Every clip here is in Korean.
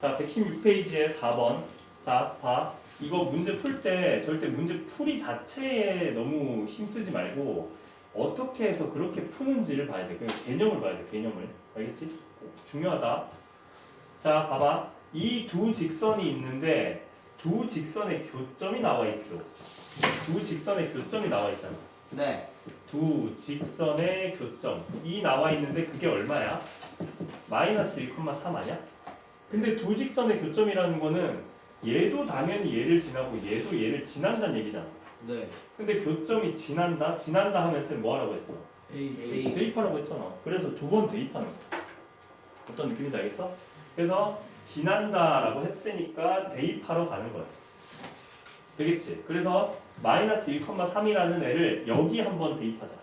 자, 116페이지에 4번. 자, 봐. 이거 문제 풀 때 절대 문제 풀이 자체에 너무 힘쓰지 말고 어떻게 해서 그렇게 푸는지를 봐야 돼. 그 개념을 봐야 돼. 개념을. 알겠지? 중요하다. 자, 봐봐. 이 두 직선이 있는데 두 직선의 교점이 나와 있죠. 두 직선의 교점이 나와 있잖아. 네. 두 직선의 교점. 이 나와 있는데 그게 얼마야? 마이너스 1,3 아니야? 근데 두 직선의 교점이라는 거는 얘도 당연히 얘를 지나고 얘도 얘를 지난다는 얘기잖아. 네. 근데 교점이 지난다, 지난다 하면서 뭐 하라고 했어? A A 대입하라고 했잖아. 그래서 두 번 대입하는 거야. 어떤 느낌인지 알겠어? 그래서 지난다라고 했으니까 대입하러 가는 거야. 되겠지? 그래서 마이너스 1,3이라는 애를 여기 한번 대입하자.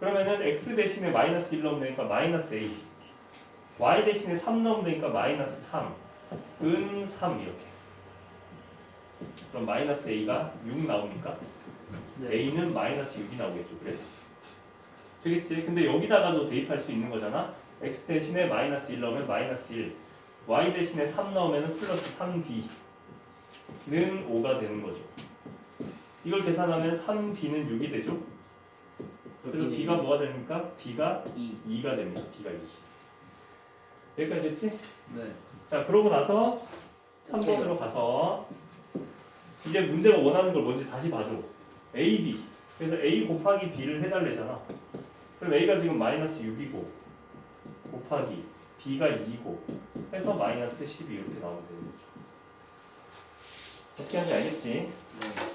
그러면은 x 대신에 마이너스 1 넣으면 되니까 마이너스 a. y 대신에 3 넣으면 되니까 마이너스 3. 은 3 이렇게. 그럼 마이너스 a가 6 나오니까 네. a는 마이너스 6이 나오겠죠. 그래서 되겠지. 근데 여기다가도 대입할 수 있는 거잖아. x 대신에 마이너스 1 넣으면 마이너스 1. y 대신에 3 넣으면 플러스 3b는 5가 되는 거죠. 이걸 계산하면 3b는 6이 되죠. 그래서 b가 뭐가 됩니까? b가 2 2가 됩니다. b가 2. 여기까지 됐지? 네. 자, 그러고 나서 3번으로 가서 이제 문제가 원하는 걸 뭔지 다시 봐줘. A, B. 그래서 A 곱하기 B를 해달래잖아. 그럼 A가 지금 마이너스 6이고 곱하기 B가 2고 해서 마이너스 12 이렇게 나오면 되는 거죠. 어떻게 하는지 알겠지? 네.